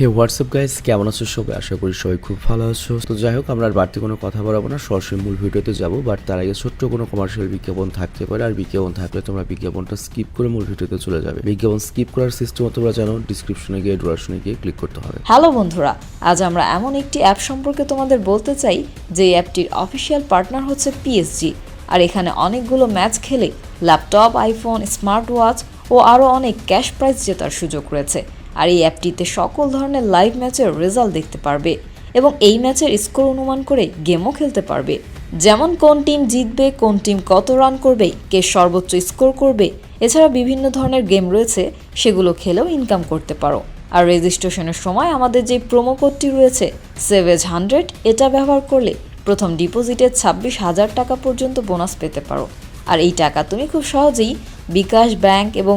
হে WhatsApp guys কেমন আছো সবাই? আশা করি সবাই খুব ভালো আছো। তো যাই হোক, আমরা আর বাড়তি কোনো কথা বলাবো না। সরাসরি মূল ভিডিওতে যাব বাট তার আগে ছোট্ট কোনো কমার্শিয়াল বিজ্ঞাপন থাকতে পারে। আর বিজ্ঞাপন থাকলে তোমরা বিজ্ঞাপনটা স্কিপ করে মূল ভিডিওতে চলে যাবে। বিজ্ঞাপন স্কিপ করার সিস্টেম তোমরা জানো। ডিসক্রিপশনে গিয়ে ডোরাশনে গিয়ে ক্লিক করতে হবে। হ্যালো বন্ধুরা। আজ আমরা এমন একটি অ্যাপ সম্পর্কে তোমাদের বলতে চাই যে অ্যাপটির অফিসিয়াল পার্টনার হচ্ছে পিএসজি আর এখানে অনেকগুলো ম্যাচ খেলে ল্যাপটপ আইফোন স্মার্ট ওয়াচ ও আরও অনেক ক্যাশ প্রাইজ জেতার সুযোগ রয়েছে। আর এই অ্যাপটিতে সকল ধরনের লাইভ ম্যাচের রেজাল্ট দেখতে পারবে এবং এই ম্যাচের স্কোর অনুমান করে গেমও খেলতে পারবে। যেমন কোন টিম জিতবে, কোন টিম কত রান করবে, কে সর্বোচ্চ স্কোর করবে, এছাড়া বিভিন্ন ধরনের গেম রয়েছে, সেগুলো খেলেও ইনকাম করতে পারো। আর রেজিস্ট্রেশনের সময় আমাদের যে প্রোমো কোডটি রয়েছে সেভেজ হান্ড্রেড এটা ব্যবহার করলে প্রথম ডিপোজিটে ছাব্বিশ হাজার টাকা পর্যন্ত বোনাস পেতে পারো। আর এই টাকা তুমি খুব সহজেই বিকাশ ব্যাংক এবং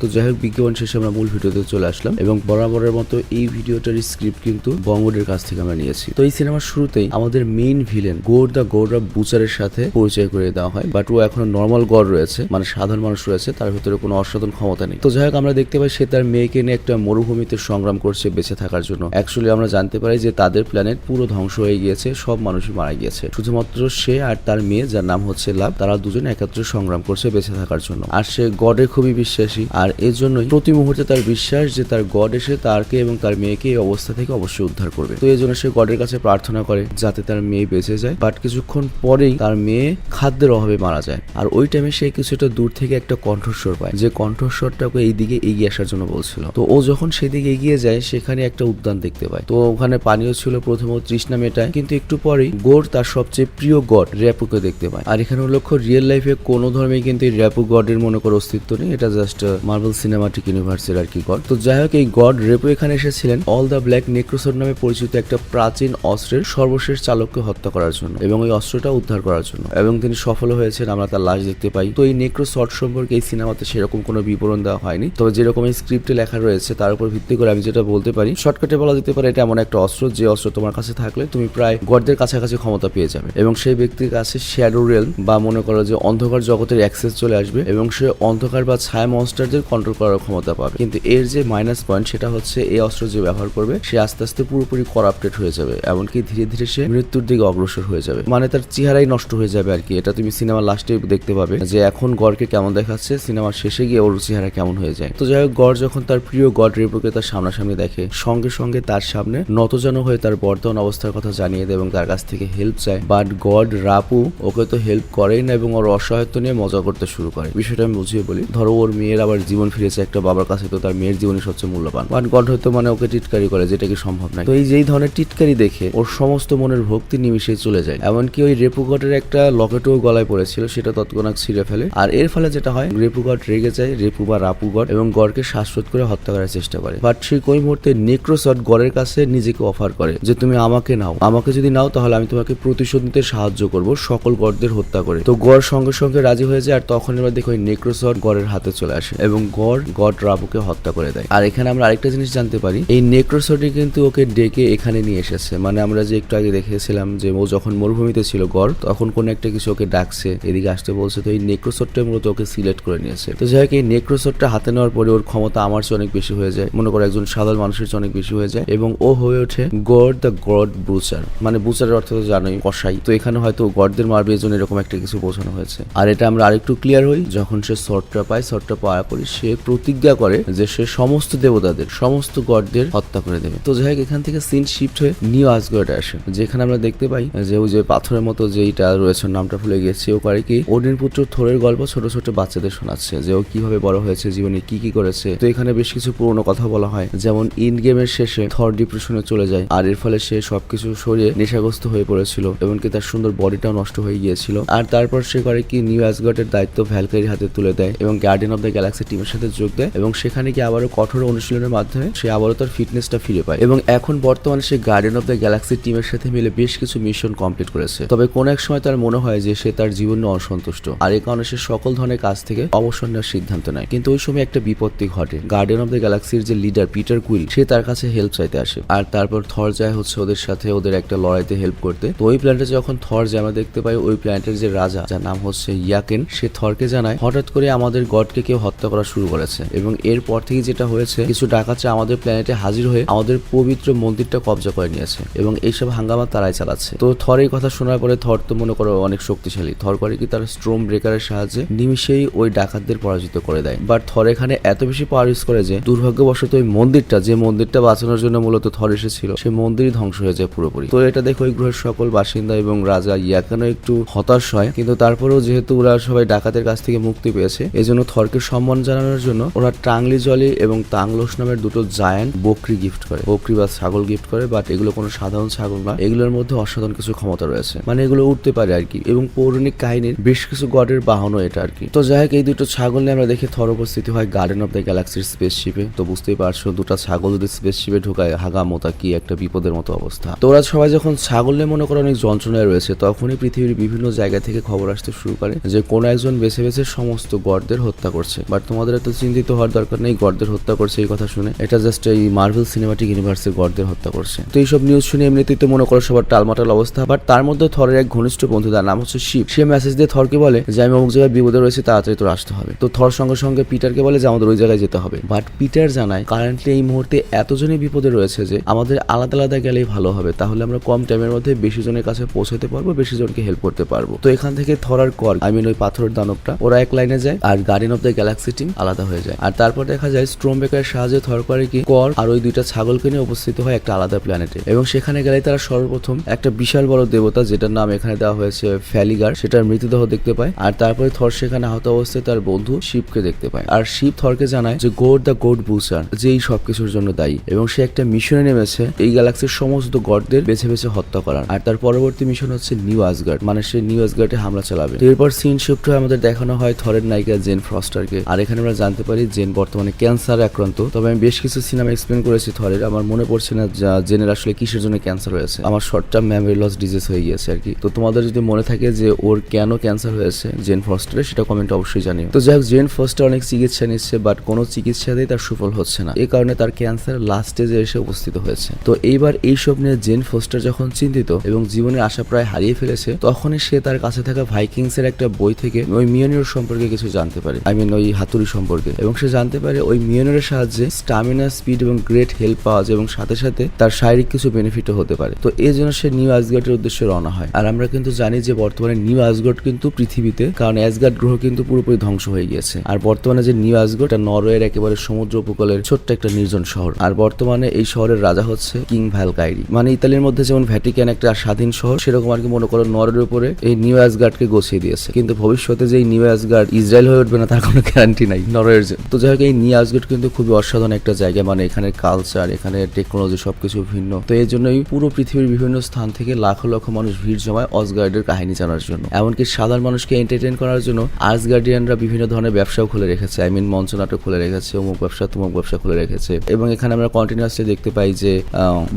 তো যাই হোক, বিজ্ঞাপন শেষে আমরা মূল ভিডিওতে চলে আসলাম এবং বরাবরের মতো এই ভিডিওটার স্ক্রিপ্ট কিন্তু বঙ্গডের কাছ থেকে আমরা নিয়েছি। তো এই সিনেমার শুরুতেই আমাদের মেইন ভিলেন গোর দ্য গোররা বুচারের সাথে পরিচয় করে দেওয়া হয় বাট ও এখনও নর্মাল গড় রয়েছে মানে সাধারণ মানুষ রয়েছে, তার ভিতরে কোনো অসাধারণ ক্ষমতা নেই। তো যাই হোক, আমরা দেখতে পাই সে তার মেয়েকে নিয়ে একটা মরুভূমিতে সংগ্রাম করছে বেঁচে থাকার জন্য। অ্যাকচুয়ালি আমরা জানতে পারি যে তাদের প্ল্যানেট পুরো ধ্বংস হয়ে গিয়েছে, সব মানুষই মারা গিয়েছে। শুধুমাত্র সে আর তার মেয়ে, যার নাম হচ্ছে লাভ, তারা দুজন একত্রে সংগ্রাম করছে বেঁচে থাকার জন্য। আর সে গডে খুবই বিশ্বাসী, আর এর জন্যই প্রতি মুহূর্তে তার বিশ্বাস যে তার গড এসে তারকে এবং তার মেয়েকে এই অবস্থা থেকে অবশ্যই উদ্ধার করবে। তো এই জন্য সে গডের কাছে প্রার্থনা করে যাতে তার মেয়ে বেঁচে যায় বাট কিছুক্ষণ পরেই তার মেয়ে খাদ্যের অভাবে মারা যায়। আর ওই টাইমে সে কিছুটা দূর থেকে একটা কণ্ঠস্বর পায়, যে কণ্ঠস্বরটাকে এই দিকে এগিয়ে আসার জন্য বলছিল। তো ও যখন সেদিকে এগিয়ে যায়, সেখানে একটা উদ্যান দেখতে পায়। তো ওখানে পানীয় ছিল প্রথমে তৃষ্ণা মেটায়, কিন্তু একটু পরেই গোর তার সবচেয়ে প্রিয় গড র্যাপুকে দেখতে পায়। আর এখানে লক্ষ্য রিয়েল লাইফে কোনো ধর্মে কিন্তু র্যাপু গডের মনে করো অস্তিত্ব নেই, এটা জাস্ট মার্বেল সিনেমাটিক ইউনিভার্সের আর কি গড। তো যাই হোক, এই গড রেপু এখানে এসেছিলেন অল দ্য ব্ল্যাক নেক্রোসোর নামে পরিচিত একটা প্রাচীন অস্ত্রের সর্বশেষ চালককে হত্যা করার জন্য এবং ওই অস্ত্রটা উদ্ধার করার জন্য। এবং তিনি সফল হয়েছেন, আমরা তার লাশ দেখতে পাই। তো এই নেক্রোসট সম্পর্কে এই সিনেমাতে সেরকম কোনো বিবরণ দেওয়া হয়নি। তবে যেরকম এই স্ক্রিপ্টে লেখা রয়েছে, তার উপর ভিত্তি করে আমি যেটা বলতে পারি শর্টকাটে বলা যেতে পারে এটা এমন একটা অস্ত্র, যে অস্ত্র তোমার কাছে থাকলে তুমি প্রায় গডদের কাছাকাছি ক্ষমতা পেয়ে যাবে। এবং সেই ব্যক্তির কাছে শ্যাডো রেল বা মনে করো যে অন্ধকার জগতের অ্যাক্সেস চলে আসবে এবং সে অন্ধকার বা ছায়া মনস্টারদের কন্ট্রোল করার ক্ষমতা পাবে। কিন্তু এর যে মাইনাস পয়েন্ট সেটা হচ্ছে এই অস্ত্র যে ব্যবহার করবে, সে আস্তে আস্তে পুরোপুরি করাপ্টেড হয়ে যাবে, এমনকি ধীরে ধীরে সে মৃত্যুর দিকে অগ্রসর হয়ে যাবে। মানে তার চেহারাই নষ্ট হয়ে যাবে আর কি। এটা তুমি সিনেমার লাস্টে দেখতে পাবে যে এখন গড়কে কেমন দেখাচ্ছে সিনেমার শেষে গিয়ে ওর চেহারা কেমন হয়ে যায়। তো যাই হোক, গড় যখন তার প্রিয় গড রেপুকে তার সামনাসামনি দেখে, সঙ্গে সঙ্গে তার সামনে নতজন হয়ে তার বর্তমান অবস্থার কথা জানিয়ে দেয় এবং তার কাছ থেকে হেল্প চায়। বাট গড, রাপু, ওকে তো হেল্প করেই না এবং ওর অসহায়ত্ব নিয়ে মজা করতে শুরু করে। বিষয়টা আমি বুঝিয়ে বলি। ধরো ওর মেয়ের আবার জীবন ফিরেছে একটা বাবার কাছে, তো তার মেয়ের জীবনই সবচেয়ে মূল্যবান। বাট গড হয়তো মানে ওকে টিটকারি করে, যেটা কি সম্ভব নয় তো এই যেই ধরনের টিটকারি দেখে ওর সমস্ত মনের ভক্তি নিমিশে চলে যায়। এমনকি ওই রেপু গডের একটা লকেটও গলায় পড়েছিল, সেটা তৎক্ষণাৎ ছিঁড়ে ফেলে। আর এর ফলে যেটা হয়, রেপু গড রেগে যায়, রেপু বা রাপু গড এবং গড়কে শ্বাসরোধ করে হত্যা করার চেষ্টা করে। বাট ঠিক ওই মুহূর্তে নেক্রোসট গড়ের কাছে নিজেকে অফার করে, যে তুমি আমাকে নাও। আমাকে যদি নাও, তাহলে আমি তোমাকে প্রতিশোধ নিতে সাহায্য করব, সকল গড়দের হত্যা করে। তো গড় সঙ্গে সঙ্গে রাজি হয়ে যায়, আর তখন এবার দেখো ওই নেক্রোসট গড়ের হাতে চলে আসে। এবং গড়, গড রাপুকে হত্যা করে দেয়। আর এখানে আমরা আরেকটা জিনিস জানতে পারি, এই নেক্রোসটি কিন্তু ওকে ডেকে এখানে নিয়ে এসেছে। মানে আমরা যে একটু আগে দেখেছিলাম যে ও যখন মরুভূমিতে ছিল গড়, তখন কোন একটা কিছু ওকে ডাকছে, এদিকে আসতে বলছে। তো এই নেক্রোসটটা মূলত ওকে সিলেক্ট করে নিয়েছে। তো যাই হোক, এই নেক্রোসটটা হাতে নেওয়ার পরে ওর ক্ষমতা আমার চেয়ে অনেক বেশি হয়ে যায়। মনে করো একজন সাধারণ মানুষের চেয়ে অনেক বেশি হয়ে যায়। এবং ও হয়ে ওঠে গড দ্য গড বুচার। মানে বুচারের অর্থ তো জানোই, কসাই। তো এখানে হয়তো গডদের মারবে এই জন্য এরকম একটা কিছু বোঝানো হয়েছে। আর এটা আমরা আরেকটু ক্লিয়ার হই, যখন সে শর্টটা পায় শর্টটা পাওয়ার পরে সে প্রতিজ্ঞা করে যে সে সমস্ত দেবতাদের, সমস্ত গডদের হত্যা করে দেবে। তো যাই হোক, এখান থেকে সিন শিফট হয়ে নিউ আসগর্ডে আসে, যেখানে আমরা দেখতে পাই যে ওই যে পাথরের মতো যেইটা রয়েছে নামটা ভুলে গিয়েছি ও করে কি ওডিন পুত্র থোরের গল্প ছোট ছোট বাচ্চাদের শোনাচ্ছে যে ও কীভাবে বড় হয়েছে, জীবনে কি কি করেছে। তো এখানে বেশ কিছু পুরনো কথা বলা হয়, যেমন ইন গেমের শেষে থর ডিপ্রেশনে চলে যায়, আর এর ফলে সে সবকিছু সরিয়ে নেশাগ্রস্ত হয়ে পড়েছিল, এমনকি তার সুন্দর বডিটাও নষ্ট হয়ে গিয়েছিল। আর তারপর সে করে কি নিউ অ্যাসগার্ডের দায়িত্ব ভ্যালকারির হাতে তুলে দেয়, এবং গার্ডেন অফ দ্য গ্যালাক্সি টিমের সাথে যোগ দেয় এবং সেখানে গিয়ে আবারও কঠোর অনুশীলনের মাধ্যমে সে আবারও তার ফিটনেসটা ফিরে পায়। এবং এখন বর্তমানে সে গার্ডেন অফ দ্য গ্যালাক্সি টিমের সাথে মিলে বেশ কিছু মিশন কমপ্লিট করেছে। তবে কোন এক সময় তার মনে হয় যে সে তার জীবন অসন্তুষ্ট। আর এই কারণে সে সকল ধরনের কাজ থেকে অবসর নেওয়ার সিদ্ধান্ত নেয়। কিন্তু ওই সময় একটা বিপত্তি ঘটে। গার্ডেন অফ দ্য গ্যালাক্সির যে লিডার পিটার কুইল সে তার কাছে হেল্প চাইতে আসে। আর তারপর থর যায় হচ্ছে ওদের সাথে ওদের একটা লড়াইতে হেল্প করতে। তো ওই প্ল্যানেটে যখন থর যায়, আমরা দেখতে পাই ওই প্ল্যানেটের যে রাজা, যার নাম হচ্ছে ইয়াকেন সে থরকে জানায়, হঠাৎ করে আমাদের গডকে কেউ হত্যা করা শুরু করেছে। এবং এরপর থেকে যেটা হয়েছে, কিছু ডাকাতরা আমাদের প্ল্যানেটে হাজির হয়ে আমাদের পবিত্র মন্দিরটা কবজা করে নিয়েছে এবং এইসব হাঙ্গামা তারাই চালাচ্ছে। তো থর এই কথা শোনার পরে থর তো মনে করো অনেক শক্তিশালী। থর করে কি তার স্ট্রোম ব্রেকারের সাহায্যে নিমিশেই ওই ডাকাতদের পরাজিত করে দেয়। বাট থর এখানে এত বেশি পাওয়ার ইউজ করে যে, দুর্ভাগ্যবশত ওই মন্দিরটা, যে মন্দিরটা বাঁচানোর জন্য মূলত থর এসেছিল সেই মন্দিরই ধ্বংস হয়ে যায় পুরোপুরি। তো এটা দেখে ওই গ্রহের সকল বাসিন্দা এবং রাজা ইয়াকানো একটু হতাশ হয়। কিন্তু তারপরেও যেহেতু ওরা সবাই ডাকাতের কাছ থেকে মুক্তি পেয়েছে, এজন্য থরকে সম্মান জানানোর জন্য ওরা টাংলি জলি এবং তাংলোস নামের দুটো জায়ান্ট বকরি গিফট করে। বকরি বা ছাগল গিফট করে বাট এগুলো কোনো সাধারণ ছাগল না এগুলোর মধ্যে অসাধারণ কিছু ক্ষমতা রয়েছে। মানে এগুলো উঠতে পারে আর কি। এবং পৌরাণিক কাহিনীর বেশ কিছু গডের বাহনও এটা আর কি। তো যাই হোক, এই দুটো ছাগল নিয়ে আমরা দেখি থর উপস্থিতি হয় গার্ডেন অফ দ্য গ্যালাক্সির স্পেসশিপে তো বুঝতেই পারছ, দুটো ছাগল যদি স্পেসশিপে ঢুকায় হাগা মোতা কি একটা বিপদের মতো অবস্থা। তো ওরা সবাই যখন ছাগল নিয়ে মনে করে অনেক যন্ত্রণায় রয়েছে, তখনই পৃথিবীর বিভিন্ন জায়গা থেকে খবর আসতে শুরু করে যে কোনো একজন বেছে বেছে সমস্ত গডদের হত্যা করছে। বাট তোমাদের এত চিন্তিত হওয়ার দরকার নেই, গডদের হত্যা করছে এই কথা শুনে। এটা জাস্ট এই মার্ভেল সিনেমাটিক ইউনিভার্সের গডদের হত্যা করছে। তো এইসব নিউজ শুনে এমনিতেই তো মনে করো সবার টালমাটাল অবস্থা বাট তার মধ্যে থরের এক ঘনিষ্ঠ বন্ধু, তার নাম হচ্ছে শিব। সে মেসেজ দিয়ে থরকে বলে যে, আমি অমুক জায়গায় বিপদে রয়েছে, তাড়াতাড়ি তোর আসতে হবে। তো থর সঙ্গে সঙ্গে পিটারকে বলে যে, আমাদের ওই জায়গায় যেতে হবে। বাট পিটার জানায় কারেন্টলি এই মুহূর্তে এতজনই বিপদে রয়েছে যে, আমাদের আলাদা আলাদা গেলেই ভালো হবে। তাহলে আমরা কম টাইমের মধ্যে বেশি জনের কাছে পৌঁছাতে পারব, বেশি জনকে হেল্প করতে পারব। তো এখান থেকে থর আর কর আই মিন ওই পাথরের দানবটা, ওরা এক লাইনে যায়, আর garden of the galaxy team আলাদা হয়ে যায়। আর তারপর দেখা যায় স্ট্রোম বেকারের সাহায্যে থর করে কি কর আর ওই দুইটা ছাগলকে নিয়ে উপস্থিত হয় একটা আলাদা প্ল্যানেটে এবং সেখানে গেলে তারা সর্বপ্রথম একটা বিশাল বড় দেবতা যেটার নাম এখানে দেওয়া হয়েছে ফ্যালিগার সেটার মৃতদেহ দেখতে পায়। আর তারপরে থর সেখানে আহত অবস্থায় তার বন্ধু শিবকে দেখতে পায়। আর শিব থরকে জানায় যে গোড দ্য গোড বুসার যে এই সবকিছুর জন্য দায়ী। এবং সে একটা মিশনে নেমেছে এই গ্যালাক্সির সমস্ত গডদের বেছে বেছে হত্যা করার। আর তার পরবর্তী মিশন হচ্ছে নিউ আসগার্ড মানে সে নিউ আসগার্ডে হামলা চালাবে। এরপর সিন শিফট হয়ে আমাদের দেখানো হয় থরের নায়িকা জেন ফ্রস্টারকে আর এখানে আমরা জানতে পারি জেন বর্তমানে ক্যান্সার আক্রান্ত। তবে আমি বেশ কিছু সিনেমা এক্সপ্লেন করেছি থরের। আমার মনে পড়ছে না যা- জেনের আসলে কিসের জন্য ক্যান্সার হয়েছে। আমার short term memory loss disease হয়ে গিয়েছে আর কি। তো তোমাদের যদি মনে থাকে যে ওর কেন ক্যান্সার হয়েছে জেন ফস্টারের, সেটা কমেন্ট অবশ্যই জানিও। তো যাই হোক জেন ফস্টার অনেক চিকিৎসা নিচ্ছে বাট কোনো চিকিৎসাতেই তার সুফল হচ্ছে না। এ কারণে তার ক্যান্সার লাস্ট স্টেজে এসে উপস্থিত হয়েছে। তো এইবার এইসব নিয়ে জেন ফস্টার যখন চিন্তিত এবং জীবনের আশা প্রায় হারিয়ে ফেলেছে, তখনই সে তার কাছে থাকা ভাইকিংস এর একটা বই থেকে ওই মিয়নিয়র সম্পর্কে কিছু জানতে পারে। আই মিন ওই হাতুড়ি সম্পর্কে। এবং সে জানতে পারে ওই মিয়নের সাহায্যে স্টামিনা স্পিড এবং গ্রেট হেল্প পাওয়া যায় এবং সাথে সাথে তার শারীরিক কিছু বেনিফিটও হতে পারে। তো এই জন্য সে নিউ আসগার্ডের উদ্দেশ্যে রওনা হয়। আর আমরা কিন্তু জানি যে বর্তমানে নিউ আসগার্ড কিন্তু পৃথিবীতে, কারণ অ্যাসগার্ড গ্রহ কিন্তু পুরোপুরি ধ্বংস হয়ে গিয়েছে। আর বর্তমানে যে নিউ এটা নরওয়ের একেবারে সমুদ্র উপকূলের ছোট্ট একটা নির্জন শহর। আর বর্তমানে এই শহরের রাজা হচ্ছে কিং ভ্যালকাইরি মানে ইতালির মধ্যে যেমন ভ্যাটিকান একটা স্বাধীন শহর, সেরকম আর কি মনে করো নরওয়ের উপরে এই নিউ আসগার্ডকে গছিয়ে দিয়েছে। কিন্তু ভবিষ্যতে যে এই নিউ আসগার্ড ইসরায়েল হয়ে উঠবে না, তার কোনো গ্যারান্টি নাই। নরওয়ের তো যাই হোক, এই আসগার্ড কিন্তু খুবই অসাধারণ একটা জায়গা। মানে এখানে কালচার এখানে টেকনোলজি সবকিছু ভিন্ন। তো এই জন্যই পুরো পৃথিবীর বিভিন্ন স্থান থেকে লাখো লক্ষ মানুষ ভিড় জমায় অসগার্ডের কাহিনী জানার জন্য। এমনকি সাধারণ মানুষকে এন্টারটেন করার জন্য আর্টস গার্ডিয়ানরা বিভিন্ন ধরনের ব্যবসাও খুলে রেখেছে। আই মিন মঞ্চ নাটক খুলে রেখেছে, অমুক ব্যবসা, তুমুক ব্যবসা খুলে রেখেছে। এবং এখানে আমরা কন্টিনিউয়াসলি দেখতে পাই যে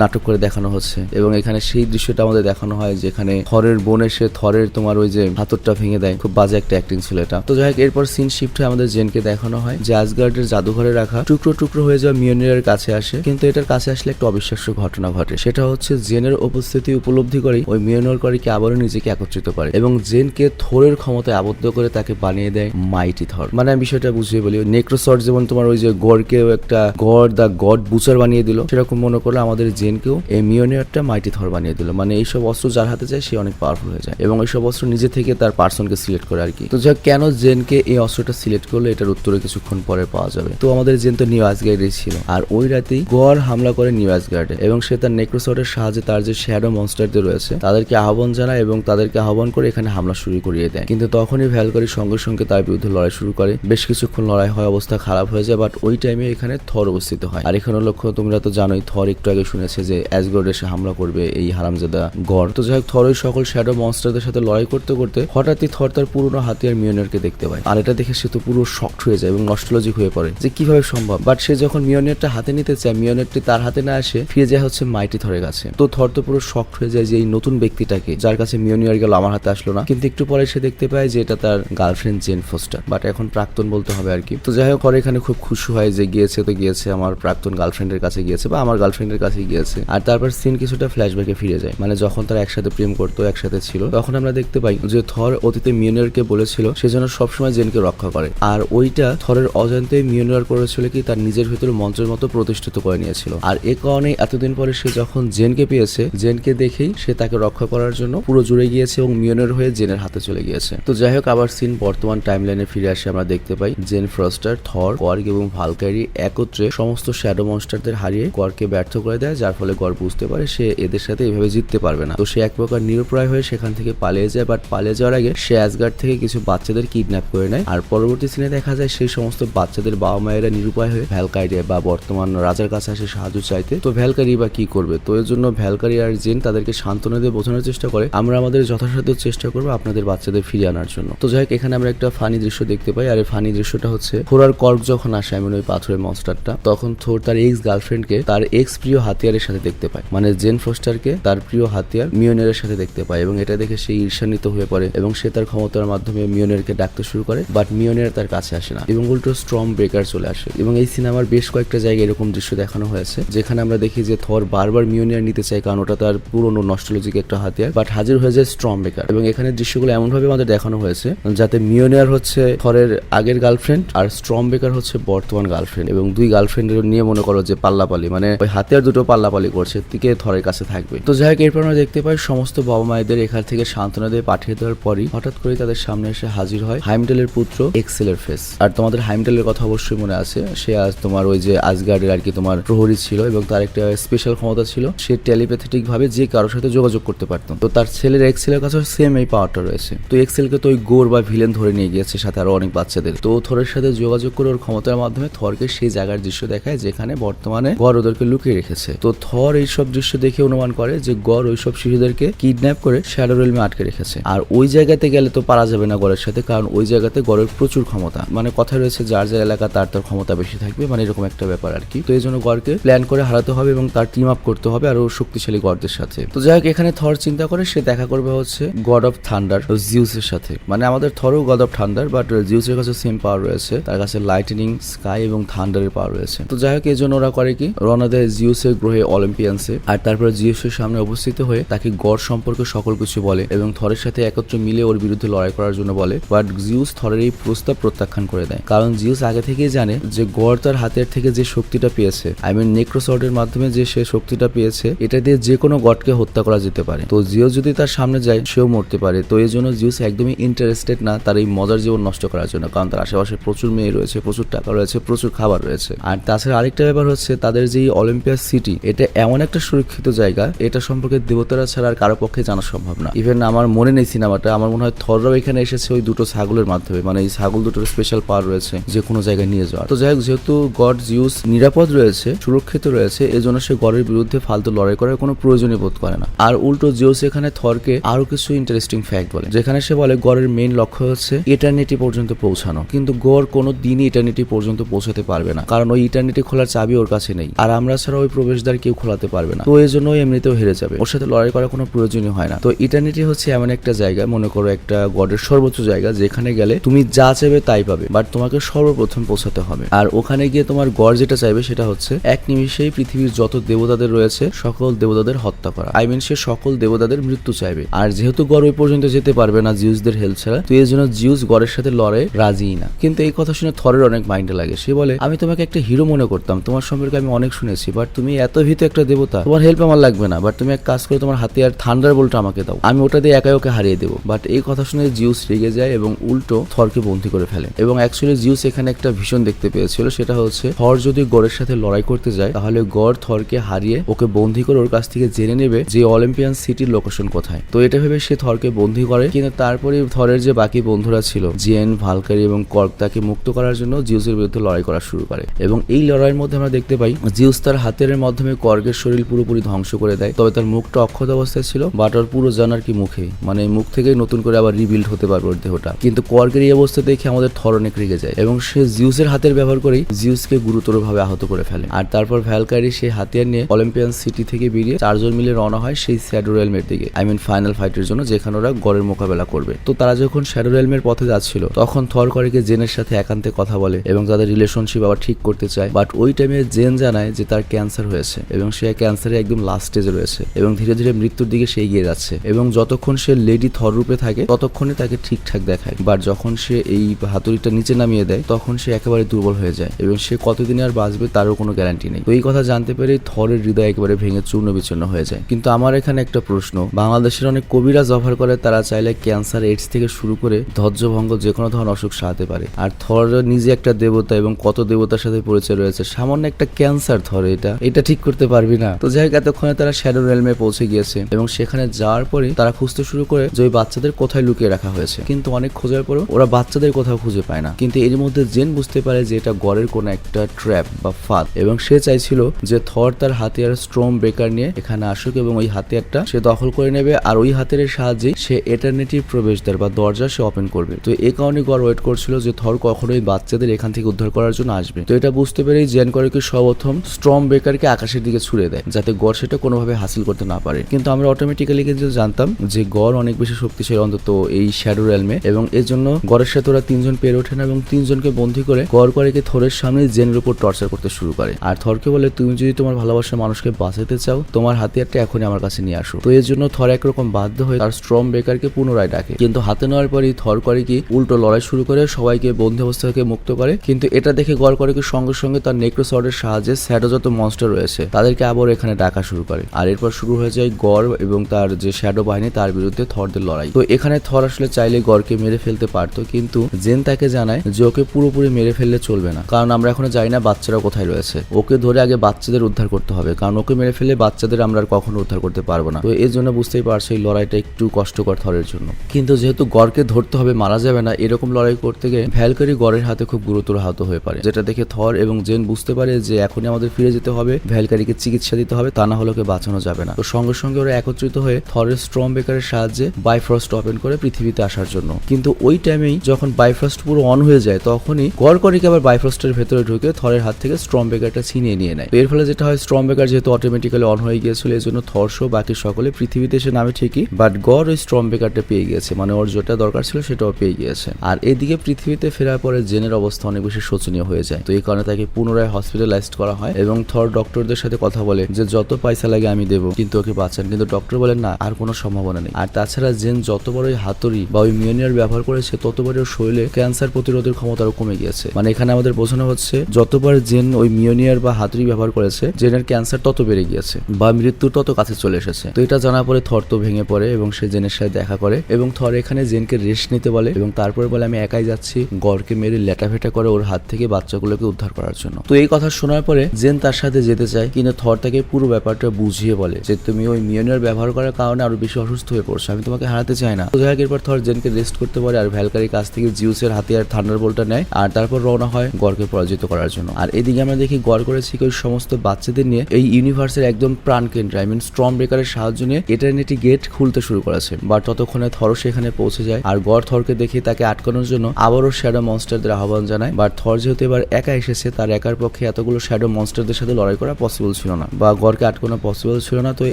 নাটক করে দেখানো হচ্ছে। এবং এখানে সেই দৃশ্যটা আমাদের দেখানো হয় যেখানে থরের বোন এসে থরের তোমার ওই যে হাতরটা ভেঙে দেয়। খুব বাজে একটা অ্যাক্টিং ছিল এটা। তো যাই হোক, এরপর সিন শিফট হয়ে আমাদের জেনকে দেখানো হয়, যে আসগার্ডের জাদুঘরে রাখা টুকরো টুকরো হয়ে যাওয়া মিয়নিয়ার কাছে আসে। কিন্তু এটার কাছে আসলে একটা অবিশ্বাস্য ঘটনা ঘটে। সেটা হচ্ছে জেনের উপস্থিতি উপলব্ধি করে ওই মিয়নিয়র করিকে আবারও নিজেকে একত্রিত করে এবং জেনকে থরের ক্ষমতায় আবদ্ধ করে তাকে বানিয়ে দেয় মাইটি থর। মানে আমি বিষয়টা বুঝিয়ে বলি নেক্রোসর্ট যেমন তোমার ওই যে গড়কেও একটা গড, দা গড বুচার বানিয়ে দিল, সেরকম মনে করলে আমাদের জেনকেও এই মিয়নিয়ারটা মাইটি থর বানিয়ে দিল। মানে এইসব অস্ত্র যার হাতে যায়, সে অনেক পাওয়ারফুল হয়ে যায়। এবং এইসব অস্ত্র নিজে থেকে তার পার্সনকে সিলেক্ট করে আর কি। তো যাক, কেন জেনকে এই অস্ত্রটা সিলেক্ট করল, এটার উত্তরে কিছুক্ষণ পরে পাওয়া যাবে। তো আমাদের জেন তো নিউ আসগার্ডে ছিল। আর ওই রাতেই গড় হামলা করে নিউ আসগার্ডে এবং সে তার নেক্রোসর্টের সাহায্যে তার যে শ্যাডো মনস্টারদের রয়েছে, তাদেরকে আহ্বান জানায় এবং তাদেরকে আহ্বান করে এখানে হামলা শুরু করিয়ে দেয়। কিন্তু তখনই ভ্যালকারি সঙ্গে সঙ্গে তার বিরুদ্ধে লড়াই শুরু করে। বেশ কিছুক্ষণ লড়াই হয়, অবস্থা খারাপ হয়ে যায়, বাট ওই টাইমে এখানে থর অবস্থিত হয়। আর এখানে লক্ষ্য, তোমরা তো জানোই, থর একটু আগে শুনেছে যে অ্যাসগর্ড এসে হামলা করবে এই হারামজাদা গড়। তো যাই হোক, থর ওই সকল শ্যাডো মনস্টারদের সাথে লড়াই করতে করতে হঠাৎই থর তার পুরনো হাতিয়ার মিয়নারকে দেখতে পায়। আর এটা দেখে সে তো পুরো শক্ট হয়ে যায় এবং নস্টলজিক হয়ে পড়ে যে কীভাবে সম্ভব? বাট সে যখন মিওনিয়ারটা হাতে নিতে চায় মিওনিয়ারটি তার হাতে না আসে ফিরে যায় হচ্ছে মাইটি থরের কাছে। তো থর তো পুরো শক্ট হয়ে যায় যে এই নতুন ব্যক্তিটাকে, যার কাছে মিওনিয়ার গেল, আমার হাতে আসলো না। কিন্তু একটু পরে সে দেখতে পায় যে এটা তার গার্লফ্রেন্ড জেন ফোস্টার বাট এখন প্রাক্তন বলতে হবে আর কি। তো যাই হোক এখানে খুব খুশি হয় যে গিয়েছে তো গিয়েছে, আমার প্রাক্তন গার্লফ্রেন্ডের কাছে গিয়েছে বা আমার গার্লফ্রেন্ডের কাছে গিয়েছে। আর তারপর সিন কিছুটা ফ্ল্যাশব্যাকে ফিরে যায়। মানে যখন তারা একসাথে প্রেম করতো, একসাথে ছিল, তখন আমরা দেখতে পাই যে থর অতীতে মিওনিয়ারকে বলেছিল, সে যেন সবসময় জেনকে রক্ষা করে। আর ওইটা থরের অজান্তে মিওনিয়ার করেছিল কি, তার নিজের ভিতরে মঞ্চের মতো প্রতিষ্ঠিত করে নিয়েছিল। আর এ কারণে এতদিন পরে সে যখন জেনকে পেয়েছে, জেনকে দেখেই সে তাকে রক্ষা করার জন্য পুরো জুড়ে গিয়েছে এবং মিওনের হয়ে জেনের হাতে চলে গিয়েছে। তো যাই হোক, আবার সিন বর্তমান টাইম লাইনে ফিরে আসে, আমরা দেখতে পাই জেন ফ্রস্টার, থর, কোয়ার্ক এবং ভালকারি একত্রে সমস্ত শ্যাডো মনস্টারদের হারিয়ে কোয়ার্ককে ব্যর্থ করে দেয়, যার ফলে গড় বুঝতে পারে সে এদের সাথে এভাবে জিততে পারবে না। তো সে এক প্রকার নিরুপ্রায় হয়ে সেখান থেকে পালিয়ে যায়, বাট পালিয়ে যাওয়ার আগে সে অ্যাসগার্ড থেকে কিছু বাচ্চাদের কিডন্যাপ করে নেয়। আর পরবর্তী সিনে দেখা যায় সেই সমস্ত বাচ্চাদের বাবা মায়েরা নিরুপায় হয়ে ভ্যালকাইরিয়া বা বর্তমান রাজার কাছে আসে সাহায্য চাইতে, তো ভ্যালকারি বা কি করবে? তো এর জন্য ভ্যালকারি আর জেন তাদেরকে সান্ত্বনা দিয়ে বোঝানোর চেষ্টা করে, আমরা আমাদের যথাসাধ্য চেষ্টা করব আপনাদের বাচ্চাদের ফিরিয়ে আনার জন্য। তো যাই হোক, এখানে আমরা একটা ফানি দৃশ্য দেখতে পাই, আর এই ফানি দৃশ্যটা হচ্ছে থোরার কর্ক যখন আসে, আমি ওই পাথরের মনস্টারটা তখন থোর তার এক্স গার্লফ্রেন্ডকে তার এক্স প্রিয় হাতিয়ারের সাথে দেখতে পায়। মানে জেন ফোস্টারকে তার প্রিয় হাতিয়ার মিওনের সাথে দেখতে পায়, এবং এটা দেখে সে ঈর্ষান্বিত হয়ে পড়ে, এবং সে তার ক্ষমতার মাধ্যমে মিওনেরকে ডাকতে শুরু করে বাট মিওনের তার কাছে আসে না। এবং উল্টো স্ট্রং ব্রেকার চলে আসে। এবং এই সিনেমার বেশ কয়েকটা জায়গায় এরকম দৃশ্য দেখানো হয়েছে। যেখানে আমরা দেখি যে থর বারবার মিওনিয়ার নিতে চায়, কারণ ওটা তার পুরনো নস্টলজিক একটা হাতিয়ার। বাট হাজির হয়ে যায় স্ট্রং ব্রেকার এবং এখানে দৃশ্যগুলো এমন ভাবে আমাদের দেখানো হয়েছে, যাতে মিওনিয়ার হচ্ছে থরের আগের গার্লফ্রেন্ড আর স্ট্রং ব্রেকার হচ্ছে বর্তমান গার্লফ্রেন্ড এবং দুই গার্লফ্রেন্ডের নিয়ে মনে করো যে পাল্লাপালি মানে ওই হাতিয়ার দুটো পাল্লাপালি করছে দিকে থরের কাছে থাকবে। তো যাই হোক, এরপর আমরা দেখতে পাই সমস্ত বাবা মায়েদের এখান থেকে সান্ত্বনা দিয়ে পাঠিয়ে দেওয়ার পরই হঠাৎ করে তাদের সামনে এসে হাজির হয় হাইমডেলের পুত্র এক্সেলের ফেস। আর তোমাদের হাইমডেলের কথা অবশ্যই মনে আছে। সে আজ তোমার ওই যে আজগার্ডের আর কি তোমার প্রহরী ছিল এবং তার একটা স্পেশাল ক্ষমতা ছিল। সে টেলিপ্যাথেটিক ভাবে যে কারোর সাথে যোগাযোগ করতে পারতো। তো তার ছেলের এক্সেলের কাছে সেম এই পাওয়ারটা রয়েছে। তো এক্সেলকে তো ওই গোর বা ভিলেন ধরে নিয়ে গিয়েছে, সাথে আরও অনেক বাচ্চাদের। তো থরের সাথে যোগাযোগ করে ওর ক্ষমতার মাধ্যমে থরকে সেই জায়গার দৃশ্য দেখায়, যেখানে বর্তমানে গড় ওদেরকে লুকিয়ে রেখেছে। তো থর এইসব দৃশ্য দেখে অনুমান করে যে গড় ওইসব শিশুদেরকে কিডন্যাপ করে শ্যাডো রেলমে আটকে রেখেছে। আর ওই জায়গাতে গেলে তো পারা যাবে না গড়ের সাথে, কারণ ওই জায়গাতে গড়ের প্রচুর ক্ষমতা। মানে কথা রয়েছে যার যার এলাকা তার তার ক্ষমতা বেশি থাকবে মানে এরকম একটা ব্যাপার আর কি। তো এই জন্য গড়কে প্ল্যান করে হারাতে হবে এবং তার টিম আপ করতে হবে আরও শক্তিশালী গড়দের সাথে। তো যাই হোক, এখানে থর চিন্তা করে, সে দেখা করবে হচ্ছে গড অফ থান্ডার জিউসের সাথে। মানে আমাদের থরও গড অফ থান্ডার বাট জিউসের কাছে সেম পাওয়ার রয়েছে। তার কাছে লাইটনিং স্কাই এবং থান্ডারের পাওয়ার রয়েছে। তো যাই হোক, এই জন্য ওরা করে কি? রওনা দেয় জিউসের গ্রহে অলিম্পিয়ান্সে আর তারপরে জিউসের সামনে উপস্থিত হয়ে তাকে গড় সম্পর্কে সকল কিছু বলে এবং থরের সাথে একত্রে মিলে ওর বিরুদ্ধে লড়াই করার জন্য বলে। বাট জিউস থরের এই প্রস্তাব প্রত্যাখ্যান করে দেয়। কারণ জিউস আগে থেকেই জানে যে গড় তার হাতের থেকে যে শক্তিটা পেয়েছে আই মিন নেক্রোসর্ডের মাধ্যমে যে সে শক্তিটা পেয়েছে, এটা দিয়ে যে কোনো গডকে হত্যা করা যেতে পারে। তো জিও যদি তার সামনে যায়, সেও মরতে পারে। তো এই জন্য জিউস একদমই ইন্টারেস্টেড না তার এই মজার জীবন নষ্ট করার জন্য, কারণ তার আশেপাশে প্রচুর মেয়ে রয়েছে, প্রচুর টাকা রয়েছে, প্রচুর খাবার রয়েছে। আর তাছাড়া আরেকটা ব্যাপার হচ্ছে, তাদের যে অলিম্পিয়াস সিটি এটা এমন একটা সুরক্ষিত জায়গা, এটা সম্পর্কে দেবতারা ছাড়া আর কারও পক্ষে জানা সম্ভব না। ইভেন আমার মনে নেই সিনেমাটা, আমার মনে হয় থররাও এখানে এসেছে ওই দুটো ছাগলের মাধ্যমে মানে এই ছাগল দুটোর স্পেশাল পাওয়ার রয়েছে, যে কোনো জায়গায় নিয়ে যাওয়ার। তো যাই হোক, যেহেতু গড জিউস নিরাপদ রয়েছে, সুরক্ষিত রয়েছে, এজন্য সে গডের বিরুদ্ধে ফালতু লড়াই করার কোনো প্রয়োজনই বোধ করে না। আর উল্টো জিউস এখানে থরকে আরও কিছু ইন্টারেস্টিং ফ্যাক্ট বলে, যেখানে সে বলে গড়ের মেইন লক্ষ্য হচ্ছে ইটার্নিটি পর্যন্ত পৌঁছানো। কিন্তু গড় কোনো দিনই ইটার্নিটি পর্যন্ত পৌঁছাতে পারবে না, কারণ ওই ইটার্নিটি খোলার চাবি ওর কাছে নেই। আর আমরা ছাড়া ওই প্রবেশদ্বার কেউ খোলাতে পারবে না। তো এই জন্য এমনিতেও হেরে যাবে। ওর সাথে লড়াই করার কোনো প্রয়োজনই হয় না। তো ইটার্নিটি হচ্ছে এমন একটা জায়গা, মনে করো একটা গডের সর্বোচ্চ জায়গা, যেখানে গেলে তুমি যা চাইবে তাই পাবে। বাট তোমাকে সর্বপ্রথম পৌঁছাতে হবে। আর ওখানে গিয়ে তোমার গড় যেটা চাইবে সেটা হচ্ছে এক নিমিষেই পৃথিবীর যত দেবতাদের রয়েছে, সকল দেবতাদের হত্যা করা। আই মিন সে সকল দেবতাদের মৃত্যু চাইবে। আর যেহেতু গড় ওই পর্যন্ত যেতে পারবে না জিউসদের হেল্প ছাড়া, তো এই জন্য জিউস গড়ের সাথে লড়ে রাজিই না। কিন্তু এই কথা শুনে থরের অনেক মাইন্ডে লাগে। সে বলে, আমি তোমাকে একটা হিরো মনে করতাম। তোমার সম্পর্কে আমি অনেক শুনেছি বাট তুমি এত ভীত একটা দেবতা। তোমার হেল্প আমার লাগবে না বাট তুমি এক কাজ করে, তোমার হাতে আর থান্ডার বলটা আমাকে দাও। আমি ওটা দিয়ে একাই ওকে হারিয়ে দেবো। বাট এই কথা শুনে জিউস রেগে যায় এবং উল্টো থরকে বন্দি করে ফেলে। এবং অ্যাকচুয়ালি জিউস এখানে একটা ভীষণ দেখতে পেয়েছিল, সেটা হচ্ছে থর যদি গড়ের সাথে লড়াই করতে যায়, তাহলে গড় থরকে হারিয়ে ওকে বন্দি করে ওর কাছ থেকে জেনে নেবে যে অলিম্পিয়ান সিটির লোকেশন কোথায়। তো এটা ভেবে সে থরকে বন্দি করে, কিন্তু তারপরে থরের যে বাকি বন্ধুরা ছিল জেন ভালকারি এবং কর্ক, তাকে মুক্ত করার জন্য জিউসের বিরুদ্ধে লড়াই করা শুরু করে। এবং এই লড়াইয়ের মধ্যে আমরা দেখতে পাই, জিউস তার হাতের মাধ্যমে কর্গের শরীর পুরোপুরি ধ্বংস করে দেয়। তবে তার মুখটা অক্ষত অবস্থায় ছিল বাট ওর পুরো জানার কি মুখে? মানে মুখ থেকেই নতুন করে আবার রিবিল্ড হতে পারবে দেহটা। কিন্তু কর্গের এই অবস্থা দেখে আমাদের থর অনেক রেগে যায় এবং সে জিউসের হাতের ব্যবহার করেই জিউসকে গুরুতরভাবে আহত করে ফেলে। আর তারপর ভ্যালকারি সেই হাতিয়ার নিয়ে অলিম্পিয়ান সিটি থেকে বেরিয়ে চারজন মিলে রওনা হয় সেই শ্যাডো রেলমের দিকে, আই মিন ফাইনাল ফাইটের জন্য, যেখানে ওরা গড়ের মোকাবেলা করবে। তো তারা যখন শ্যাডো রেলমের পথে যাচ্ছিল, তখন থর করেকে জেনের সাথে একান্তে কথা বলে এবং তাদের রিলেশনশিপ আবার ঠিক করতে চায়। বাট ওই টাইমে জেন জানায় যে তার ক্যান্সার হয়েছে এবং সে ক্যান্সারে একদম লাস্ট স্টেজে রয়েছে এবং ধীরে ধীরে মৃত্যুর দিকে সে এগিয়ে যাচ্ছে এবং যতক্ষণ সে লেডি থর রূপে থাকে, ততক্ষণে তাকে ঠিকঠাক দেখায়। বাট যখন সে এই হাতুড়িটা নিচে নামিয়ে দেয়, তখন সে একেবারে দুর্বল হয়ে যায় এবং সে কতদিনে আর বাঁচবে তারও কোনো গ্যারান্টি নেই। তো এই কথা জানতে পেরে থরের হৃদয় একেবারে ভেঙে চূর্ণ বিচূর্ণ হয়ে যায়। কিন্তু আমার এখানে একটা প্রশ্ন, বাংলাদেশের অনেক কবিরাজ অফার করে তারা চাইলে ক্যান্সার এইডস থেকে শুরু করে ধৈর্যভঙ্গ যে কোনো ধরনের অসুখ সারাতে পারে। আর থর নিজে একটা দেবতা এবং কত দেবতার সাথে পরিচয় রয়েছে, সামান্য একটা ক্যান্সার থরে এটা। এটা ঠিক করতে পারবি না। তো যাই হোক, এতক্ষণে তারা শ্যাডো রেলমে পৌঁছে গিয়েছে এবং সেখানে যাওয়ার পরে তারা খুঁজতে শুরু করে যে ওই বাচ্চাদের কোথায় লুকিয়ে রাখা হয়েছে। কিন্তু অনেক খোঁজার পরেও ওরা বাচ্চাদের কোথাও খুঁজে পায় না। কিন্তু এর মধ্যে জেন বুঝতে পারে যে এটা গড়ের কোনো একটা ট্র্যাপ বা ফাঁদ। এবং সে চাইছিল যে থর তার হাতিয়ার স্ট্রম ব্রেকার নিয়ে এখানে আসুক এবং ওই হাতিয়ারটা সে দখল করে নেবে আর ওই হাতিয়ারের সাহায্যে সে এটার্নিটির প্রবেশদ্বার বা দরজা সে ওপেন করবে। তো এই কারণে গড় ওয়েট করছিল যে থর কখনোই বাচ্চাদের এখান থেকে উদ্ধার করার জন্য আসবে। তো এটা বুঝতে পেরেই জেন করে কি সর্বপ্রথম স্ট্রম ব্রেকারকে আকাশের দিকে ছুড়ে দেয়, যাতে গড় সেটা কোনোভাবে হাসিল করতে না পারে। কিন্তু আমরা অটোমেটিক্যালি কিন্তু জানতাম যে গড় অনেক বেশি শক্তিশালী, অন্তত এই শ্যাডো রেলমে এবং এর জন্য গড়ের সাথে ওরা তিনজন পেরে ওঠে না এবং তিনজনকে বন্দী করে গড় করে থরের সামনে জেনের উপর টর্চার করতে শুরু করে। আর থরকে বলে, তুমি যদি তোমার ভালোবাসার মানুষকে বাঁচাতে চাও, তোমার হাতিয়ারটা এখনই আমার কাছে নিয়ে আসো। তো এর জন্য থর একরকম বাধ্য হয়ে তার স্ট্রম ব্রেকারকে পুনরায় ডাকে। কিন্তু হাতে নেওয়ার পরই থর করে কি উল্টো লড়াই শুরু করে, সবাইকে বন্দি অবস্থা থেকে মুক্ত করে। কিন্তু এটা দেখে গড় করে কি সঙ্গে সঙ্গে তার নেক্রোসর্ডের সাহায্যে স্যাডো যত মনস্টার রয়েছে। তাদেরকে আবার এখানে ডাকা শুরু করে। আর এরপর শুরু হয়ে যায় গড় এবং তার যে শ্যাডো বাহিনী, তার বিরুদ্ধে থরদের লড়াই। তো এখানে থর আসলে চাইলে গড়কে মেরে ফেলতে পারতো, কিন্তু জেন তাকে জানায় যে ওকে পুরোপুরি মেরে ফেললে চলবে না। কারণ আমরা এখনও জানি না বাচ্চারা কোথায় রয়েছে। ওকে ধরে আগে বাচ্চাদের উদ্ধার করতে হবে। কারণ ওকে মেরে ফেলে বাচ্চাদের আমরা আর কখনো উদ্ধার করতে পারব না। তো এর জন্য বুঝতেই পারছ এই লড়াইটা একটু কষ্টকর থরের জন্য। কিন্তু যেহেতু গড়কে ধরতে হবে, মারা যাবে না, এরকম লড়াই করতে গিয়ে ভ্যালকারি গড়ের হাতে খুব গুরুতর আহত হয়ে পারে যেটা দেখে থর এবং জেন বুঝতে পারে যে এখনই আমাদের ফিরে যেতে হবে, ভ্যালকারিকে চিকিৎসা দিতে হবে, তা না হলে ওকে বাঁচানো যাবে না। তো সঙ্গে সঙ্গে ওরা একত্রিত হয়ে থরের স্ট্রম বেকারের সাহায্যে বাইফ্রস্ট ওপেন করে পৃথিবীতে আসার জন্য। কিন্তু ওই টাইমেই যখন বাইফ্রস্ট পুরো অন হয়ে যায়, তখনই গড় করে আবার বাইফ্রস্টের ভেতরে ঢুকে থরের হাত থেকে স্ট্রম বেকারটা ছিনিয়ে নিয়ে নেয়। এর ফলে যেটা হয় স্ট্রম বেকার যেহেতু অটোমেটিক্যালি অন হয়ে গিয়েছিল এই জন্য থর সহ বাকি সকলে পৃথিবীতে এসে নামে ঠিকই বাট গড় ওই স্ট্রম বেকারটা পেয়ে গিয়েছে মানে ওর যেটা দরকার ছিল সেটাও পেয়ে গিয়েছে। আর এদিকে পৃথিবীতে ফেরার পরে জেনের অবস্থা অনেক বেশি শোচনীয় হয়ে যায়। তো এই কারণে তাকে পুনরায় হসপিটালাইজড করা হয় এবং থর ডক্টরদের সাথে কথা বলে যে, যত পয়সা লাগে আমি দেবো, কিন্তু ওকে বাঁচান। কিন্তু ডক্টর বলেন, না, আর কোনো সম্ভাবনা নেই। আর তাছাড়া জেন যত বড় ওই হাতুড়ি বা ওই মিউনিয়ার ব্যবহার করেছে ততবার ওর শরীরে ক্যান্সার প্রতিরোধের ক্ষমতা কমে গিয়েছে। মানে এখানে আমাদের বোঝানো হচ্ছে, যতবার জেন ওই মিউনিয়ার বা হাতুড়ি ব্যবহার করেছে, জেনের ক্যান্সার তত বেড়ে গিয়েছে বা মৃত্যুর তত কাছে চলে এসেছে। তো এটা জানার পরে থর তো ভেঙে পড়ে এবং সে জেনের সাথে দেখা করে এবং থর এখানে জেনকে রেস্ট নিতে বলে এবং তারপরে বলে, আমি একাই যাচ্ছি গড়কে মেরে লেটাফেটা করে ওর হাত থেকে বাচ্চাগুলোকে উদ্ধার করার জন্য। তো এই কথা শোনার পরে জেন তার সাথে যেতে চায়, কিন্তু থর তাকে পুরো ব্যাপারটা বুঝিয়ে বলে যে, তুমি ওই মিউনিয়ার ব্যবহার করার কারণে আরও বেশি অসুস্থ হয়ে পড়ছো, আমি তোমাকে হারাতে চাই না। তো যাই এরপর থর জেনকে রেস্ট করতে পারে আর ভ্যালকারির কাছ থেকে জিউসের হাতে থান্ডার বোল্টটা নেয়, আর তারপর রওনা হয় গড়কে পরাজিত করার জন্য। আর এদিকে আমরা দেখি গড় করেছি ওই সমস্ত বাচ্চাদের নিয়ে। এই ইউনিভার্সের একদম প্রাণ কেন্দ্র আই মিন স্ট্রম ব্রেকারের সাহায্য নিয়ে এটারনেটি গেট খুলতে শুরু করেছে। বাট ততক্ষণে থর সেখানে পৌঁছে যায়। আর গড় থরকে দেখে তাকে আটকানোর জন্য আবারও শ্যাডো মনস্টারদের আহ্বান জানায়। বাট থর যেহেতু এবার একা এসেছে, তার একার পক্ষে এতগুলো শ্যাডো মনস্টারদের সাথে লড়াই করা পসিবল ছিল না। বা গড়কে আটকানো পসিবল ছিল না। তো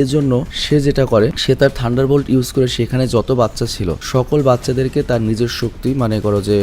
এর জন্য সে যেটা করে, সে তার থান্ডার বোল্ট ইউজ করে সেখানে যত বাচ্চা ছিল, সকল বাচ্চাদেরকে তার নিজের শক্তি মানে করো যে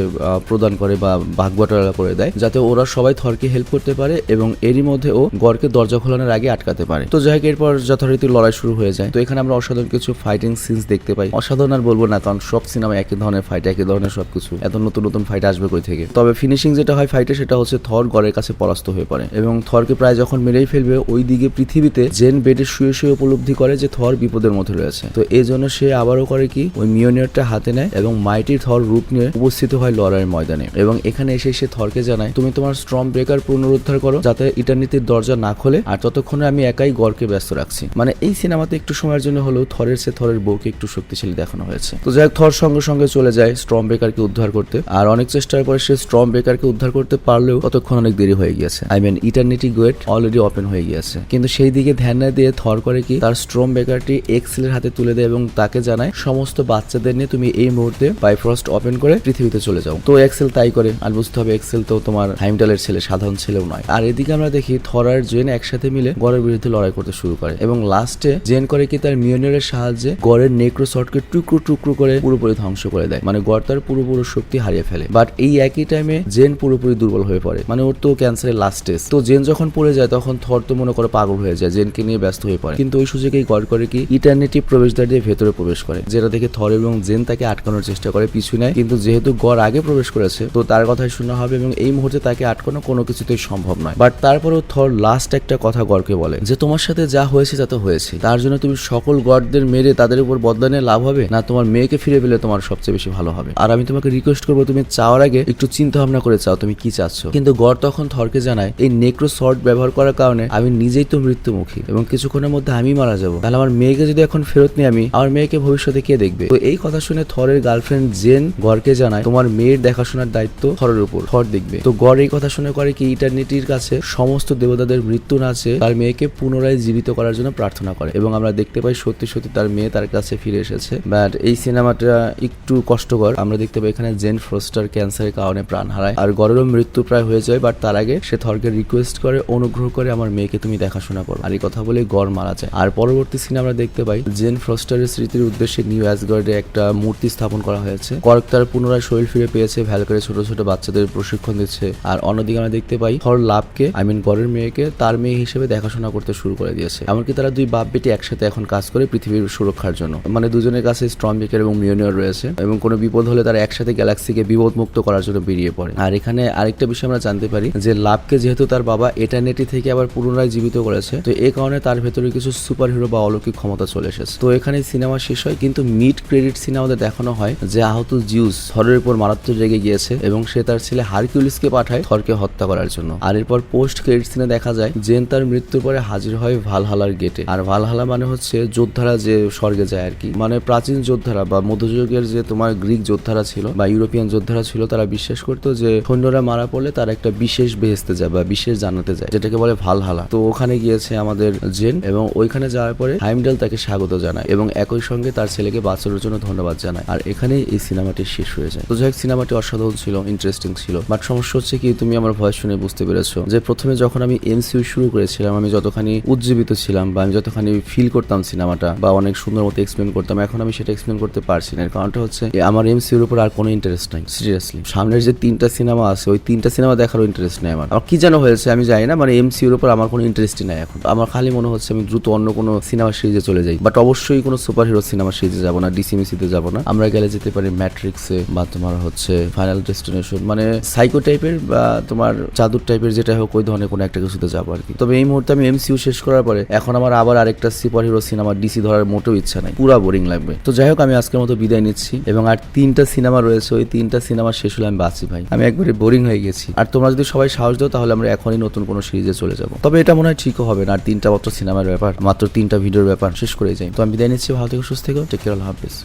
প্রদান করে বা ভাগ বাটোয়ারা করে দেয়, যাতে ওরা সবাই থরকে হেল্প করতে পারে এবং এরই মধ্যে ও গড়কে দরজা খোলানোর আগে আটকাতে পারে। তো যাই হোক, এরপর যথারীতি লড়াই শুরু হয়ে যায়। তো এখানে আমরা অসাধারণ কিছু ফাইটিং সিনস দেখতে পাই। অসাধারণ আর বলব না, কারণ সব সিনেমা একই ধরনের ফাইট একই ধরনের সবকিছু। এত নতুন নতুন ফাইট আসবে কই থেকে? তবে ফিনিশিং যেটা হয় ফাইটে সেটা হচ্ছে থর গড়ের কাছে পরাস্ত হয়ে পড়ে এবং থরকে প্রায় যখন মেরেই ফেলবে ওই দিকে পৃথিবীতে জেন বেডে শুয়ে শুয়ে উপলব্ধি করে যে থর বিপদের মধ্যে রয়েছে। তো এই জন্য সে আবারও করে কি, ওই মিওনিয়ারটা হাতে নেয় এবং মাইটি থর রূপ নিয়ে উপস্থিত হয় লড়াইয়ের ময়দানে। এবং এখানে এসে সে থরকে জানায়, তুমি তোমার স্ট্রম ব্রেকার পুনরুদ্ধার করো, যাতে ইটার্নিটির দরজা না খোলে, আর ততক্ষণে আমি একাই গড়কে ব্যস্ত রাখছি। মানে এই সিনেমাতে একটু সময়ের জন্য হলেও থরের সে থরের বউকে একটু শক্তিশালী দেখানো হয়েছে। তো যাই থর সঙ্গে সঙ্গে চলে যায় স্ট্রম ব্রেকারকে উদ্ধার করতে, আর অনেক চেষ্টার পরে সে স্ট্রম ব্রেকারকে উদ্ধার করতে পারলেও ততক্ষণ অনেক দেরি হয়ে গিয়েছে। I mean eternity gate already open হয়ে গিয়েছে। কিন্তু সেই দিকে ধ্যান না দিয়ে থর করে কি, তার স্ট্রম ব্রেকারটি এক্সেলের হাতে তুলে দেয় এবং তাকে জানায়, সমস্ত বাচ্চাদের নিয়ে তুমি এই মুহূর্তে বাইফ্রস্ট ওপেন করে পৃথিবীতে চলে যাও। তো তো এক্সেল তাই করে, আর বুঝতে হবে এক্সেল তো তোমার হাইমডালের ছেলে, সাধারণ ছেলেও নয়। আর এদিকে আমরা দেখি থর আর জেন একসাথে মিলে গড়ের বিরুদ্ধে লড়াই করতে শুরু করে এবং লাস্টে জেন করে কি তার মিয়নের সাহায্যে গড়ের নেক্রো শটকে টুকরো টুকরো করে পুরোপুরি ধ্বংস করে দেয়। মানে গড় তার পুরোপুরি শক্তি হারিয়ে ফেলে। বাট এই একই টাইমে জেন পুরোপুরি দুর্বল হয়ে পড়ে। মানে ওর তো ক্যান্সারের লাস্ট স্টেজ তো জেন যখন পড়ে যায়, তখন থর তো মনে করে পাগল হয়ে যায়, জেনকে নিয়ে ব্যস্ত হয়ে পড়ে। কিন্তু ওই সুযোগেই গড় করে কি ইটার্নিটি প্রবেশদ্বার দিয়ে ভেতরে প্রবেশ করে, যেটা দেখে থর এবং জেন তাকে আটকানোর চেষ্টা করে, পিছু নেয়। কিন্তু যেহেতু গড় আগে প্রবেশ করেছে। তো তার কথাই শোনা হবে এবং এই মুহূর্তে তাকে আটকানো কোনো কিছুতেই সম্ভব নয়। বাট তারপরেও থর লাস্ট একটা কথা গড়কে বলে যে, তোমার সাথে যা হয়েছে তা তো হয়েছে। তার জন্য তুমি সকল গডদের মেরে তাদের উপর বদলা নিয়ে লাভ হবে? না, তোমার মেয়েকে ফিরে পেলে তোমার সবচেয়ে বেশি ভালো হবে। আর আমি তোমাকে রিকোয়েস্ট করব, তুমি চাওয়ার আগে একটু চিন্তা ভাবনা করে চাও তুমি কি চাচ্ছ? কিন্তু গড় তখন থরকে জানায়, এই নেক্রো শর্ট ব্যবহার করার কারণে আমি নিজেই তো মৃত্যুমুখী এবং কিছুক্ষণের মধ্যে আমি মারা যাব। তাহলে আমার মেয়েকে যদি এখন ফেরত নিই আমি, আমার মেয়েকে ভবিষ্যতে কে দেখবে? তো এই কথা শুনে থরের গার্লফ্রেন্ড জেন গড়কে জানায়, তোমার মেয়ের দেখাশোনার দায়িত্ব হরের উপর থর দেখবে। তো গড় এই কথা শুনে করে কি ইটার্নিটির কাছে সমস্ত দেবতাদের মৃত্যু নাচে তার মেয়েকে পুনরায় জীবিত করার জন্য প্রার্থনা করে। এবং আমরা দেখতে পাই সত্যি সত্যি তার মেয়ে তার কাছে ফিরে এসেছে। বাট এই সিনেমাটা একটু কষ্টকর। আমরা দেখতে পাই এখানে জেন ফ্রস্টার ক্যান্সারের কারণে প্রাণ হারায়। আর গড়েরও মৃত্যু প্রায় হয়ে যায় বাট তার আগে সে থরকে রিকোয়েস্ট করে, অনুগ্রহ করে আমার মেয়েকে তুমি দেখাশোনা করো। আর এই কথা বলে গড় মারা যায়। আর পরবর্তী সিনে আমরা দেখতে পাই জেন ফ্রস্টারের স্মৃতির উদ্দেশ্যে নিউ অ্যাসগার্ডে একটা মূর্তি স্থাপন করা হয়েছে। কর্ক তার পুনরায় শরীর ফিরে পেয়েছে। ভ্যালকারে ছোট ছোট বাচ্চাদের প্রশিক্ষণ দিচ্ছে। আর অন্যদিকে আমরা দেখতে পাই থর লাভকে আই মিন গড়ের মেয়েকে, তার মেয়ে হিসেবে দেখাশোনা করতে শুরু করে দিয়েছে। এমনকি তারা দুই বাপ বেটি একসাথে এখন কাজ করে পৃথিবীর সুরক্ষার জন্য। মানে দুজনের কাছে স্ট্রমবিকের এবং মিউনিয়র রয়েছে। এবং কোনো বিপদ হলে তারা একসাথে গ্যালাক্সিকে বিপদ মুক্ত করার জন্য বেরিয়ে পড়ে। আর এখানে আরেকটা বিষয় আমরা জানতে পারি, যে লাভকে যেহেতু তার বাবা এটার্নিটি থেকে আবার পুনরায় জীবিত করেছে, তো এই কারণে তার ভেতরে কিছু সুপার হিরো বা অলৌকিক ক্ষমতা চলে এসেছে। তো এখানে সিনেমা শেষ হয়, কিন্তু মিড ক্রেডিট সিনে আমাদের দেখানো হয়, যে আহত জিউস, হরের উপর মারাত্মক রেগে গিয়েছে এবং সে তার ছেলে হারকিউলিসকে পাঠায় থরকে হত্যা করার জন্য। আর এরপর পোস্ট ক্রেডিট সিনে দেখা যায়, জেন তার মৃত্যুর পরে হাজির হয় ভালহালার গেটে। আর ভালহালা মানে হচ্ছে যোদ্ধারা যে স্বর্গে যায় আর কি। মানে প্রাচীন যোদ্ধারা বা মধ্যযুগের যে তোমার গ্রিক যোদ্ধারা ছিল বা ইউরোপিয়ান যোদ্ধারা ছিল, তারা বিশ্বাস করতো যে সৈন্যরা মারা পড়লে তারা একটা বিশেষ বেহেস্তে যায় বা বিশেষ জানাতে যায়, যেটাকে বলে ভালহালা। তো ওখানে গিয়েছে আমাদের জেন এবং ওইখানে যাওয়ার পরে হাইমডাল তাকে স্বাগত জানায় এবং একই সঙ্গে তার ছেলেকে বাঁচানোর জন্য ধন্যবাদ জানায়। আর এখানেই এই সিনেমাটি শেষ হয়ে যায়। তো যাই হোক সিনেমাটি অসাধারণ ছিল ইন্টারেস্টিং ছিল। বাট সমস্যা হচ্ছে কি, তুমি আমার ভয়েস শুনে বুঝতে পেরেছ যে প্রথমে যখন আমি এমসিইউ শুরু করেছিলাম, আমি যতখানি উজ্জীবিত ছিলাম বা আমি যতখানি ফিল করতাম সিনেমাটা বা অনেক সুন্দর মতো এক্সপ্লেন করতাম, এখন আমি সেটা এক্সপ্লেন করতে পারছি না। এর কারণটা হচ্ছে আমার এমসিউর উপর আর কোনো ইন্টারেস্ট নাই সিরিয়াসলি সামনের যে তিনটা সিনেমা আছে, ওই তিনটা সিনেমা দেখারও ইন্টারেস্ট নেই আমার। আর কি যেন হয়েছে, আমি জানি না মানে এমসিউর উপর আমার কোনো ইন্টারেস্টই নাই এখন। আমার খালি মনে হচ্ছে আমি দ্রুত অন্য কোনো সিনেমা সিরিজে চলে যাই। বাট অবশ্যই কোনো সুপার হিরো সিনেমা সিরিজে যাব না ডিসিমিসিতে যাব না। আমরা গেলে যেতে পারি ম্যাট্রিক্সে বা তোমার হচ্ছে ফাইনাল ডেস্টিনেশন মানে সাইকো টাইপের বা তোমার চাদুর টাইপের যেটা হোক, ওই ধরনের কোনো একটা কিছুতে যাব আর কি। তবে এই মুহূর্তে আমি এমসিউ শেষ করার পরে এখন আমার আবার আরেকটা সুপার হিরো সিনেমা ডিসি ধরার মোটেও ইচ্ছা নাই। পুরা বোরিং লাগবে। তো যাই হোক, আমি আজকের মতো বিদায় নিচ্ছি এবং আর তিনটা সিনেমা রয়েছে, ওই তিনটা সিনেমা শেষ হলে আমি বাঁচি ভাই। আমি একবারে বোরিং হয়ে গেছি। আর তোমরা যদি সবাই সাহস দাও, তাহলে আমরা এখনই নতুন কোনো সিরিজে চলে যাব। তবে এটা মনে হয় ঠিকও হবে না, আর তিনটা মাত্র সিনেমার ব্যাপার, মাত্র তিনটা ভিডিওর ব্যাপার, শেষ করে যাই। তো আমি বিদায় নিচ্ছি, ভালো থেকে, সুস্থ থেকো টেক কেয়ার হাফিজ।